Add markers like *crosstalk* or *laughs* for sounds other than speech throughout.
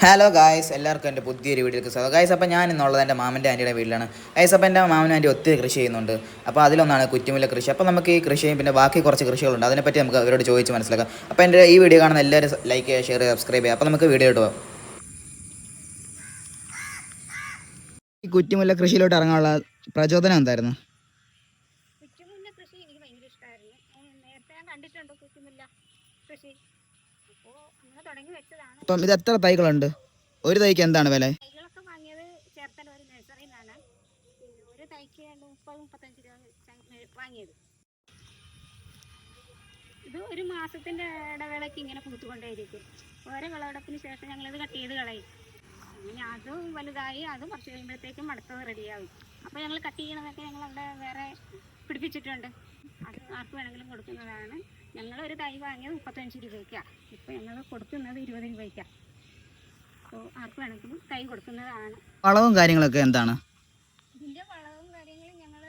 Hello guys എല്ലാവർക്കും എന്റെ പുതിയൊരു വീട്ടിലേക്ക് സ്വാഗതം. ഗായ്സ് അപ്പോൾ ഞാൻ ഇന്നുള്ളത് എന്റെ മാമന്റെ ആന്റിയുടെ വീട്ടിലാണ്. ഗായ്സ് അപ്പോൾ എന്റെ മാമൻ ആന്റി ഒത്തിരി കൃഷി ചെയ്യുന്നുണ്ട്. അപ്പോൾ അതിലൊന്നാണ് കുറ്റുമുല്ല കൃഷി. അപ്പോൾ നമുക്ക് ഈ കൃഷിയും പിന്നെ ബാക്കി കുറച്ച് കൃഷികളുണ്ട്. അതിനെപ്പറ്റി നമുക്ക് അവരോട് ചോദിച്ച് മനസ്സിലാക്കാം. അപ്പോൾ എന്റെ ഈ വീഡിയോ കാണുന്ന എല്ലാവരും ലൈക്ക് ചെയ്യുക ഷെയർ ചെയ്യുക സബ്സ്ക്രൈബ് ചെയ്യുക. അപ്പോൾ നമുക്ക് വീഡിയോ ഇട്ട് പോകാം ഈ കുറ്റുമുല്ല കൃഷിയിലോട്ട് ഇറങ്ങാനുള്ള പ്രചോദനം എന്തായിരുന്നു കുറ്റുമുല്ല കൃഷി എനിക്ക് ഭയങ്കര ഇഷ്ടമായിരുന്നു നേരത്തെ ഞാൻ കണ്ടിട്ടുണ്ട് കുറ്റുമുല്ല കൃഷി അപ്പോൾ അങ്ങനെ തുടങ്ങി വെച്ചതാണ് അപ്പം ഇത് എത്ര തൈകളുണ്ട്? ഒരു തൈക്ക് എന്താണ് വില? ഇത് ഒരു മാസത്തിന്റെ ഇടവേളയ്ക്ക് ഇങ്ങനെ പൂത്തുകൊണ്ടേയിരിക്കും. ഓരോ വിളവെടുപ്പിന് ശേഷം ഞങ്ങളിത് കട്ട് ചെയ്ത് കളയും. അങ്ങനെ അതും വലുതായി അതും കുറച്ച് കഴിയുമ്പോഴത്തേക്കും അടുത്തത് റെഡിയാവും അപ്പോൾ ഞങ്ങൾ കട്ട് ചെയ്യണതൊക്കെ ഞങ്ങൾ അവിടെ വേറെ പിടിപ്പിച്ചിട്ടുണ്ട്. അത് ആർക്ക് വേണമെങ്കിലും കൊടുക്കുന്നതാണ്. ഞങ്ങൾ ഒരു തൈ വാങ്ങിയത് മുപ്പത്തഞ്ച് രൂപയ്ക്കാണ് ഇപ്പോൾ ഞങ്ങൾ കൊടുക്കുന്നത് ഇരുപത് രൂപയ്ക്കാണ് അപ്പോൾ ആർക്ക് വേണമെങ്കിലും തൈ കൊടുക്കുന്നതാണ്. വളവും കാര്യങ്ങളൊക്കെ എന്താണ്? ഇതിന്റെ വളവും കാര്യങ്ങളും ഞങ്ങൾ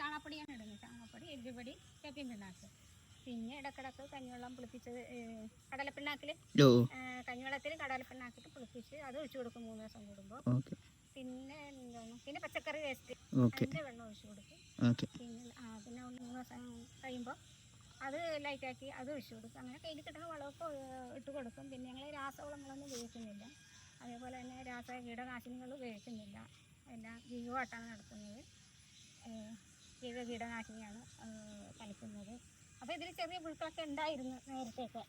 ചാണകപ്പൊടിയാണ് ഇടുന്നത്. ചാണകപ്പൊടി എല്ലുപൊടി വേപ്പിൻ പിണ്ണാക്ക് പിന്നെ ഇടക്കിടക്ക് കഞ്ഞിവെള്ളം പുളിപ്പിച്ച് കടലപ്പിണ്ണാക്കിൽ കഞ്ഞിവെള്ളത്തിൽ കടലപ്പിണ്ണാക്കിട്ട് പുളിപ്പിച്ച് അത് ഒഴിച്ചു കൊടുക്കും മൂന്ന് ദിവസം കൂടുമ്പോൾ പിന്നെ എന്താണ്? പിന്നെ പച്ചക്കറി വേസ്റ്റ്. ഓക്കെ. അതിന്റെ വെള്ളം ഒഴിച്ചു കൊടുക്കും ഓക്കെ പിന്നെ ആ പിന്നെ ഒന്ന് മൂന്ന് ദിവസം കഴിയുമ്പോൾ അത് ലൈറ്റാക്കി അത് ഒഴിച്ചു കൊടുക്കും. അങ്ങനെ കയ്യിൽ കിട്ടുന്ന വളമൊക്കെ ഇട്ട് കൊടുക്കും. പിന്നെ ഞങ്ങൾ രാസവളങ്ങളൊന്നും ഉപയോഗിക്കുന്നില്ല. അതേപോലെ തന്നെ രാസ കീടനാശിനികൾ ഉപയോഗിക്കുന്നില്ല. എല്ലാം ജൈവമായിട്ടാണ് നടത്തുന്നത്. ജീവ കീടനാശിനിയാണ് കളിക്കുന്നത് അപ്പോൾ ഇതിൽ ചെറിയ പുഴുക്കളൊക്കെ ഉണ്ടായിരുന്നു നേരത്തെയൊക്കെ.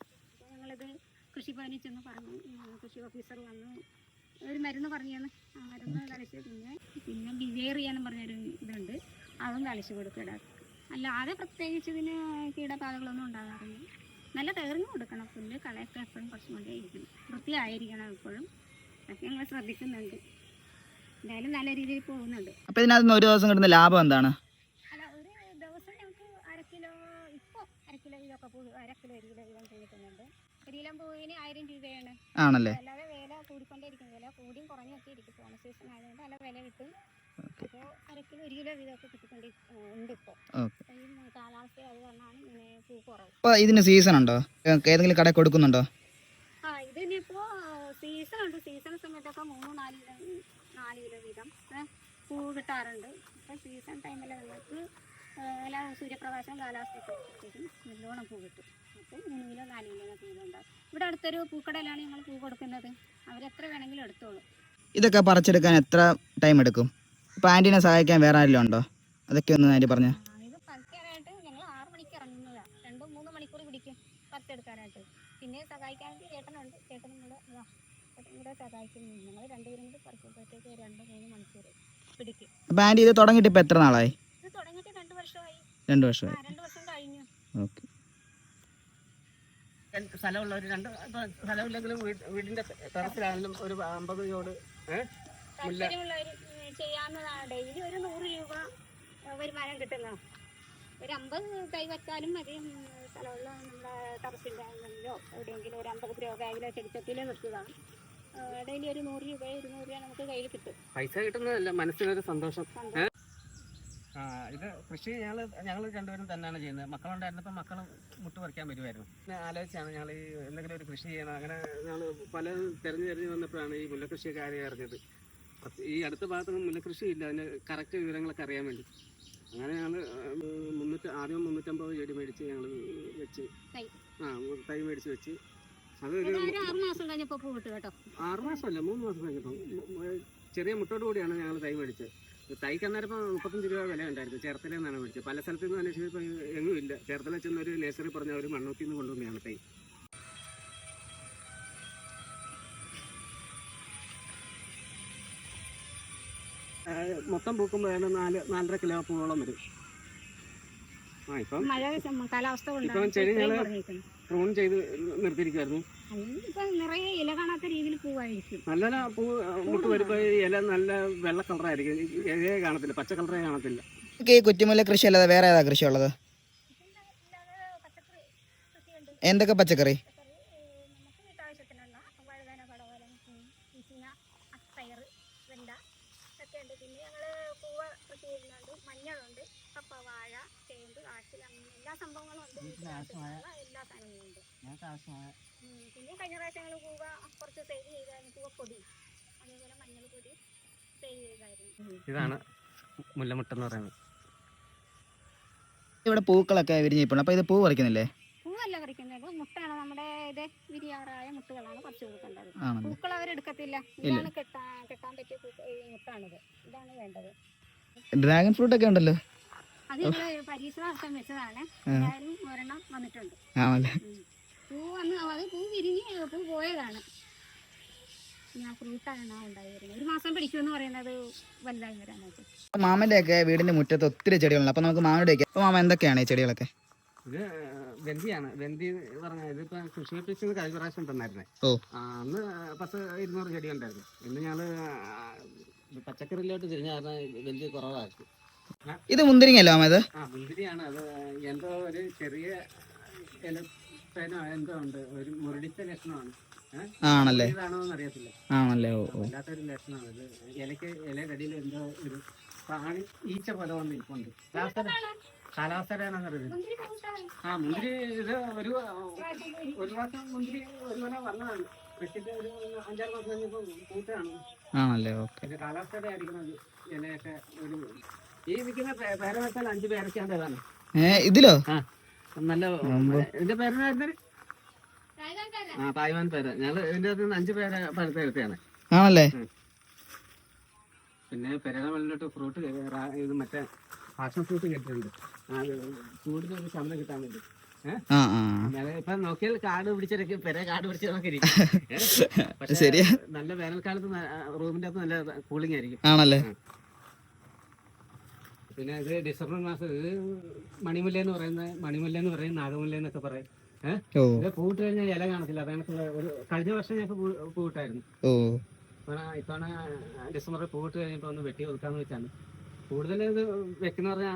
ഞങ്ങളിത് കൃഷിഭവനിൽ ചെന്ന് പറഞ്ഞു. കൃഷി ഓഫീസർ വന്നു ഒരു മരുന്ന് പറഞ്ഞാണ് ആ മരുന്ന് തളിച്ച് പിന്നെ പിന്നെ ബിവേറിയ എന്ന് പറഞ്ഞൊരു ഇതുണ്ട്. അതും തളിച്ച് കൊടുക്കുക അല്ലാതെ പ്രത്യേകിച്ച് ഇതിന് കീടബാധകളൊന്നും ഉണ്ടാകാറില്ല. നല്ല തേർന്നു കൊടുക്കണം. പുല്ല് കളയൊക്കെ എപ്പോഴും കുറച്ചും കൊണ്ടേ ഇരിക്കണം വൃത്തിയായിരിക്കണം എപ്പോഴും അതൊക്കെ ഞങ്ങൾ ശ്രദ്ധിക്കുന്നുണ്ട്. എന്തായാലും നല്ല രീതിയിൽ പോകുന്നുണ്ട്. അപ്പോൾ ഇതിനകത്ത് ഒരു ദിവസം കിട്ടുന്ന ലാഭം എന്താണ്? അല്ല ഒരു ദിവസം ഞങ്ങൾക്ക് അര കിലോ ഇപ്പോൾ അര കിലോ ഇതൊക്കെ പോയി അര കിലോ ഒരു കിലോ വീതം കിട്ടുന്നുണ്ട്. ഒരു കിലോ പൂവിന് ആയിരം രൂപയാണ്. ആണല്ലേ? അല്ലാതെ വില കൂടിക്കൊണ്ടേയിരിക്കും വില കൂടിയും കുറഞ്ഞൊക്കെ ഇരിക്കും. ഓണ സീസൺ ആയതുകൊണ്ട് നല്ല വില കിട്ടും. അപ്പോൾ അര കിലോ ഒരു കിലോ വീതമൊക്കെ കിട്ടിക്കൊണ്ട് ഉണ്ട് ഇപ്പോൾ ഓക്കെ. കാലാവസ്ഥ അത് ഇങ്ങനെ പൂ കുറവ്. അപ്പോൾ ഇതിന് സീസൺ ഉണ്ടോ? ഏതെങ്കിലും കടയിൽ കൊടുക്കുന്നുണ്ടോ? ആ ഇതിനിപ്പോൾ സീസൺ ഉണ്ട്. സീസൺ സമയത്തൊക്കെ മൂന്ന് നാല് നാല് കിലോ വീതം പൂ കിട്ടാറുണ്ട്. സീസൺ ടൈമിൽ നമുക്ക് എല്ലാ സൂര്യപ്രകാശം കാലാവസ്ഥയ്ക്ക് നല്ലോണം പൂ കിട്ടും. അപ്പോൾ മൂന്ന് കിലോ നാല് കിലോ ഒക്കെ ഇവിടെ അടുത്തൊരു പൂക്കടയിലാണ് ഞങ്ങൾ പൂ കൊടുക്കുന്നത്. അവരെത്ര വേണമെങ്കിലും എടുത്തോളൂ. ഇതൊക്കെ പറിച്ചെടുക്കാൻ എത്ര ടൈം എടുക്കും? ഇപ്പോൾ ആന്റീനെ സഹായിക്കാൻ വേറെ ആരെങ്കിലും ഉണ്ടോ? അതൊക്കെ ഒന്ന് ആന്റി പറഞ്ഞ. പിന്നെ സഹായിക്കാനായിട്ട് ചേട്ടനുണ്ട്. ചേട്ടനും കൂടെ ഇതാ, ചേട്ടനും കൂടെ സഹായിക്കും ഞങ്ങൾ രണ്ടുപേരും കൂടി പറിക്കുമ്പോഴത്തേക്ക് രണ്ട് മൂന്ന് മണിക്കൂർ പിടിക്കും. അപ്പോൾ ആന്റി ഇത് തുടങ്ങിയിട്ട് ഇപ്പം എത്ര നാളായി? ഇത് തുടങ്ങിയിട്ട് രണ്ട് വർഷമായി. രണ്ട് വർഷമായി. രണ്ട് വർഷം കഴിഞ്ഞു. ഓക്കെ. സ്ഥലമുള്ളവർ രണ്ട് സ്ഥലമില്ലെങ്കിലും വീട് വീടിന്റെ ടെറസിലാണെങ്കിലും ഒരു അമ്പത് ചോട് ഏഹ് മുല്ല ചെയ്യാവുന്നതാണ്. ഡെയിലി ഒരു നൂറ് രൂപ വരുമാനം കിട്ടുന്ന ഒരു അമ്പത് തൈ വെച്ചാലും മതി സ്ഥലമുള്ള നമ്മുടെ ടെറസിന്റെ ആണെങ്കിലോ എവിടെയെങ്കിലും ഒരു അമ്പത് രൂപ ബാഗിലോ ചെടിച്ചട്ടിയിലോ വെച്ചതാണ് ഡെയിലി ഒരു നൂറ് രൂപ ഇരുന്നൂറ് രൂപ നമുക്ക് കയ്യിൽ കിട്ടും. പൈസ കിട്ടുന്നതല്ല മനസ്സിനൊരു സന്തോഷം. സന്തോഷം. ആ ഇത് കൃഷി ഞങ്ങൾ ഞങ്ങൾ രണ്ടുപേരും തന്നെയാണ് ചെയ്യുന്നത്. മക്കളുണ്ടായിരുന്നപ്പോൾ മക്കൾ മുട്ട് പറിക്കാൻ വരുമായിരുന്നു പിന്നെ ആലോചിച്ചാണ് ഞങ്ങൾ ഈ എന്തെങ്കിലും ഒരു കൃഷി ചെയ്യണം. അങ്ങനെ ഞങ്ങൾ പല തിരഞ്ഞു തിരഞ്ഞു വന്നപ്പോഴാണ് ഈ മുല്ലക്കൃഷിയൊക്കെ കാര്യം അറിഞ്ഞത്. ഈ അടുത്ത ഭാഗത്തൊന്നും മുല്ലക്കൃഷി ഇല്ല അതിന് കറക്റ്റ് വിവരങ്ങളൊക്കെ അറിയാൻ വേണ്ടി. അങ്ങനെ ഞങ്ങൾ മുന്നൂറ്റി ആദ്യം മുന്നൂറ്റമ്പത് ചെടി മേടിച്ച് ഞങ്ങൾ വെച്ച്. ആ തൈ മേടിച്ച് വെച്ച്. അത് ഒരു ആറ് മാസമല്ല മൂന്ന് മാസം കഴിഞ്ഞപ്പോൾ ചെറിയ മുട്ടോട് കൂടിയാണ് ഞങ്ങൾ തൈ മേടിച്ചത്. തൈക്ക് അന്നേരം ഇപ്പോൾ മുപ്പത്തഞ്ച് രൂപ വില ഉണ്ടായിരുന്നു. ചേർത്തല നിന്നാണ് മേടിച്ചത്. പല സ്ഥലത്തു നിന്ന് അന്വേഷിച്ചപ്പോൾ എങ്ങും ഇല്ല. ചേർത്തല ചെന്നൊരു നേഴ്സറി പറഞ്ഞ ഒരു മണ്ണൂത്തിൽ നിന്ന് കൊണ്ടുവന്നതാണ് തൈ. മൊത്തം പൂക്കുമ്പോഴാണ് നാല് നാലര കിലോ പൂവോളം വരും. ആ ഇപ്പം മഴ കാലാവസ്ഥ ഇപ്പം ചെടി ഞങ്ങൾ പ്രൂൺ ചെയ്ത് നിർത്തിയിരിക്കുമായിരുന്നു നിറയെ ഇല കാണാത്ത രീതിയിൽ പൂവായിരിക്കും. നല്ല പൂ മുട്ട് വരുമ്പോൾ ഇല നല്ല വെള്ള കളറായിരിക്കും. ഇലയെ കാണത്തില്ല പച്ച കളറേ കാണത്തില്ല. ഈ കുറ്റിമുല്ല കൃഷി അല്ലാതെ വേറെ ഏതാ കൃഷി ഉള്ളത് എന്തൊക്കെ പച്ചക്കറി പച്ചക്കറി ഏഹ്, നമുക്ക് വീട്ടാവശ്യത്തിനുള്ള വഴുതന പടവലം ചീന പയർ വെണ്ട ഒക്കെ ഉണ്ട് പിന്നെ ഞങ്ങൾ പൂവ് കൃഷി ചെയ്യുന്നുണ്ട് മഞ്ഞളുണ്ട് കപ്പ വാഴ ചേമ്പ് കാച്ചിൽ അങ്ങനെ എല്ലാ സംഭവങ്ങളും ഉണ്ട്. എല്ലാ സാധനങ്ങളും ഉണ്ട്. ഞങ്ങൾക്ക് ആവശ്യമായ ഉം, പിന്നെ കഴിഞ്ഞ പ്രാവശ്യം ഞങ്ങൾ കൂവ കുറച്ച് സെയിൽ ചെയ്തായിരുന്നു. കൂവപ്പൊടി അതേപോലെ മഞ്ഞൾ പൊടി സെയിൽ ചെയ്തായിരുന്നു. ഇതാണ് മുല്ലമുട്ട എന്ന് പറയുന്നത്. ഇവിടെ പൂക്കളൊക്കെ വിരിഞ്ഞിപ്പുണ്ട് അപ്പോൾ ഇത് പൂ പറിക്കുന്നില്ലേ? പൂവല്ല പറിക്കുന്നത്. മുട്ടാണ് നമ്മുടെ ഇത് വിരിയാറായ മുട്ടുകളാണ് പറിച്ചു കൊടുക്കേണ്ടത്. പൂക്കൾ അവരെടുക്കത്തില്ല ഇതാണ് കെട്ടാൻ കെട്ടാൻ പറ്റിയ മുട്ടാണിത്. ഇതാണ് വേണ്ടത്. ഡ്രാഗൺ ഫ്രൂട്ട് ഒക്കെ ഉണ്ടല്ലോ. അത് വെച്ചതാണ്. ഒരെണ്ണം വന്നിട്ടുണ്ട്. ആണല്ലേ പൂ വന്ന് അത് പൂ വിരിഞ്ഞ് പൂ പോയതാണ്. മാമന്റെ ഒക്കെ വീടിന്റെ മുറ്റത്ത് ഒത്തിരി ചെടികളുണ്ട്. അപ്പൊ നമുക്ക് മാമയുടെ ഒക്കെ അപ്പോൾ മാമ എന്തൊക്കെയാണ് ഈ ചെടികളൊക്കെ? ഇത് വെന്തിയാണ്. വെന്തി പറഞ്ഞാൽ ഇതിപ്പോ കൃഷി ഓഫീസിൽ കഴിഞ്ഞ പ്രാവശ്യം തന്നായിരുന്നേ. ഓ. അന്ന് പത്ത് ഇരുന്നൂറ് ചെടി ഉണ്ടായിരുന്നു ഇന്ന് ഞങ്ങൾ പച്ചക്കറിയിലോട്ട് തിരിഞ്ഞ കാരണം വെന്തി കുറവാക്കി. ഇത് മുന്തിരിങ്ങ അല്ല ഇത്? മുന്തിരിയാണ്. അത് എന്തോ ഒരു ചെറിയ എന്തോ ഉണ്ട്. ഒരു മുരടിച്ച ലക്ഷണമാണ്. ആണല്ലേ? ആണല്ലേ ഓ വല്ലാത്തൊരു ലക്ഷണമാണ് ഇത്. ഇലക്ക് ഇലയുടെ അടിയിൽ എന്തോ ഒരു പ്രാണി ഈച്ച പോലെ വന്ന് ഇരിപ്പുണ്ട് ആ മുന്തിരി ഇത് ഒരു ഒരു മാസം മുന്തിരി ഒരു പോലെ വന്നതാണ് ഒരു അഞ്ചാറ് മാസം കഴിഞ്ഞപ്പോൾ ആണല്ലേ ഓക്കെ. ഇത് കാലാവസ്ഥയുടെ ആയിരിക്കണം ഇലയൊക്കെ ഈ അഞ്ച് പേരൊക്കെയാണ് ഏ ഇതിലോ? നല്ല ഇതിന്റെ രാജാക്കാരാ. ആ തായ്വാൻ പേര. ഞങ്ങൾ ഇതിന്റെ അകത്ത് അഞ്ച് പേരെ പഴുത്ത എടുത്തതാണ് ആണല്ലേ പിന്നെ പെരയുടെ മുകളിലോട്ട് ഫ്രൂട്ട് ഇത് മറ്റേ പാഷൻ ഫ്രൂട്ട് കെട്ടിട്ടുണ്ട് ആ, ചൂടിന് ഒരു ശമനം കിട്ടാൻ വേണ്ടി. ഇപ്പൊ നോക്കിയാൽ കാട് പിടിച്ചിരിക്കും പെര കാട് പിടിച്ച് നമുക്ക് *laughs* ശരിയാ. നല്ല വേനൽക്കാലത്ത് റൂമിന്റെ അകത്ത് നല്ല കൂളിംഗ് ആയിരിക്കും. ആണല്ലേ? പിന്നെ ഇത് ഡിസംബർ മാസം ഇത് മണിമുല്ല എന്ന് പറയുന്ന മണിമുല്ല എന്ന് പറയും നാഗമുല്ല എന്നൊക്കെ പറയും. ഇത് പൂട്ട് കഴിഞ്ഞാൽ ഇല കാണത്തില്ല. അതാണ് ഒരു കഴിഞ്ഞ വർഷം ഞങ്ങൾക്ക് പൂട്ടായിരുന്നു ഇത്തവണ ഡിസംബറിൽ പൂട്ട് കഴിഞ്ഞപ്പോൾ ഒന്ന് വെട്ടി ഒതുക്കാന്ന് വെച്ചാണ്. കൂടുതൽ ഇത് വെക്കുന്ന പറഞ്ഞാ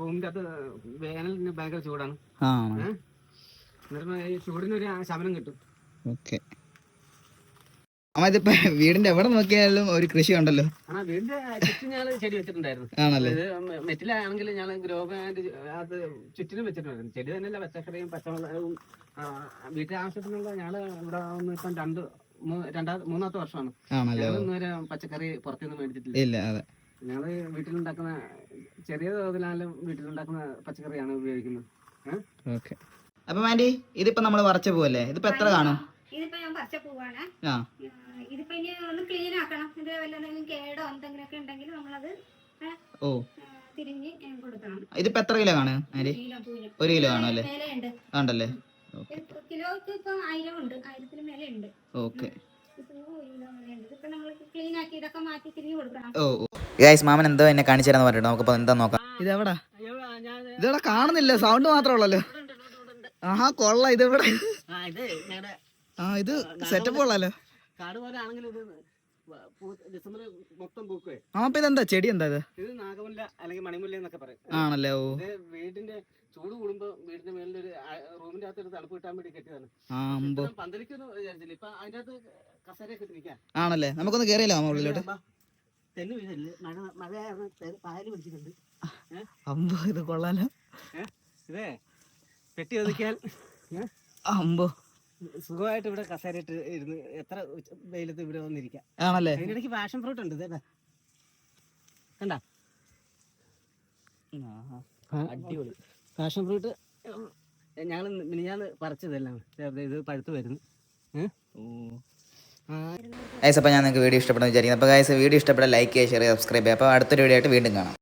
റൂമിന്റെ അകത്ത് വേനലിന് ഭയങ്കര ചൂടാണ്. ആ ഏഹ് എന്നിട്ട് ഈ ചൂടിനൊരു ശമനം കിട്ടും. ഓക്കെ. അമ്മ ഇതിപ്പോ വീടിന്റെ എവിടെ നോക്കിയാലും ഒരു കൃഷി ഉണ്ടല്ലോ. ആ വീടിന്റെ ചുറ്റും ഞാൻ ചെടി വെച്ചിട്ടുണ്ടായിരുന്നു. ആണല്ലേ? ഇത് മെറ്റിലാണെങ്കിൽ ഞാൻ ഗ്രോ ബാൻഡ് അത് ചുറ്റിനും വെച്ചിട്ടുണ്ടായിരുന്നു. ചെടി തന്നെയല്ല പച്ചക്കറിയും പച്ചമുളകും ആ, വീട്ടിലെ ആവശ്യത്തിനുള്ള ഞങ്ങൾ ഇവിടെ വന്ന് ഇപ്പം രണ്ട് മൂ- രണ്ടാ മൂന്നാമത്തെ വർഷമാണ്. ആണല്ലേ? ഞങ്ങൾ ഇന്നുവരെ പച്ചക്കറി പുറത്തുനിന്ന് മേടിച്ചിട്ടില്ല. ഇല്ല അതെ. ഞങ്ങൾ വീട്ടിലുണ്ടാക്കുന്ന ചെറിയ തോതിലായാലും വീട്ടിലുണ്ടാക്കുന്ന പച്ചക്കറിയാണ് ഉപയോഗിക്കുന്നത്. ഓക്കെ. അപ്പൊ മാൻഡി ഇതിപ്പോ നമ്മൾ വറച്ച പോവല്ലേ? ഇതിപ്പോ എത്ര കാണും? ഇതിപ്പോ ഞാൻ പറിച്ച പോവാണ്. ആ. ആ, ഇതിപ്പോ ഇനി ഒന്ന് ക്ലീൻ ആക്കണം. ഇത് വല്ലതെങ്കിലും കേടോ എന്തെങ്കിലുമൊക്കെ ഉണ്ടെങ്കിൽ നമ്മളത് ഓ. തിരിഞ്ഞ് കൊടുക്കണം. ഇതിപ്പോ എത്ര കിലോ കാണും മാൻഡി? ഒരു കിലോ കാണും അല്ലേ? ഉണ്ടല്ലേ കിലോക്ക് ഇപ്പൊ ആയിരം ഉണ്ട് ആയിരത്തിന് മേലെ ഉണ്ട് ഓക്കെ ഇത് ഒരു കിലോ മേലെയുണ്ട് ഇതിപ്പോ ക്ലീൻ ആക്കി ഇതൊക്കെ മാറ്റി തിരിഞ്ഞ് കൊടുക്കണം ഓ. ഗൈസ് മാമൻ എന്തോ എന്നെ കാണിച്ചു തരാന്ന് പറഞ്ഞിട്ട് നമുക്കിപ്പോ എന്താ നോക്കാം? ഇതെവിടാ? ഞാൻ ഇതെവിടെ കാണുന്നില്ല സൗണ്ട് മാത്രമേ ഉള്ളല്ലോ ആഹാ കൊള്ള ഇതെവിടെ? ആ ഇത് ഞങ്ങളുടെ ആ ഇത് സെറ്റപ്പ് കൊള്ളാലോ. കാട് പോലെ ആണെങ്കിൽ ആ അപ്പൊ ഇതെന്താ? ചെടി എന്താ ഇത്? നാഗമുല്ല അല്ലെങ്കിൽ മണിമുല്ല എന്നൊക്കെ പറയും. ആണല്ലേ? ഓ. വീടിന്റെ ചൂട് കൂടുമ്പോ വീടിന്റെ മേളിൽ ഒരു റൂമിന്റെ അകത്ത് ഒരു തണുപ്പ് കിട്ടാൻ വേണ്ടി കെട്ടിയതാണ്. പന്തലിക്കൊന്നും വിചാരിച്ചില്ല. ഇപ്പൊ അതിന്റെ അകത്ത് കസേരയൊക്കെ ഇട്ടിരിക്കാം ആണല്ലേ? നമുക്കൊന്ന് കേറിയല്ലോ ആ ഉള്ളിലോട്ട്? തെന്ന് വീഴല്ലേ മഴ മഴയായിരുന്നു പായൽ പിടിച്ചിട്ടുണ്ട്. അമ്പോ ഇത് കൊള്ളാലോ. ഇതേ പെട്ടി ഒതുക്കിയാൽ അമ്പോ. സുഖമായിട്ട് ഇവിടെ കസേരയിട്ട് ഇട്ട് ഇരുന്ന് എത്ര വെയിലത്ത് ഇവിടെ വന്നിരിക്കാം. ആണല്ലേ? അതിന്റെ ഇടയ്ക്ക് പാഷൻ ഫ്രൂട്ട് ഉണ്ട് കണ്ട? അടിപൊളി. പാഷൻ ഫ്രൂട്ട് ഞങ്ങൾ മിനിഞ്ഞാന്ന് പറിച്ചതെല്ലാം. ഇത് പഴുത്ത് വരുന്നു. ഗൈസ് അപ്പോൾ ഞാൻ നിങ്ങൾക്ക് വീഡിയോ ഇഷ്ടപ്പെടുന്നു വിചാരിക്കുന്നു. അപ്പോൾ ഗൈസ് വീഡിയോ ഇഷ്ടപ്പെട്ട ലൈക്ക് ചെയ്യുക ഷെയർ ചെയ്യുക സബ്സ്ക്രൈബ് ചെയ്യുക അപ്പോൾ അടുത്തൊരു വീഡിയോ ആയിട്ട് വീണ്ടും കാണാം.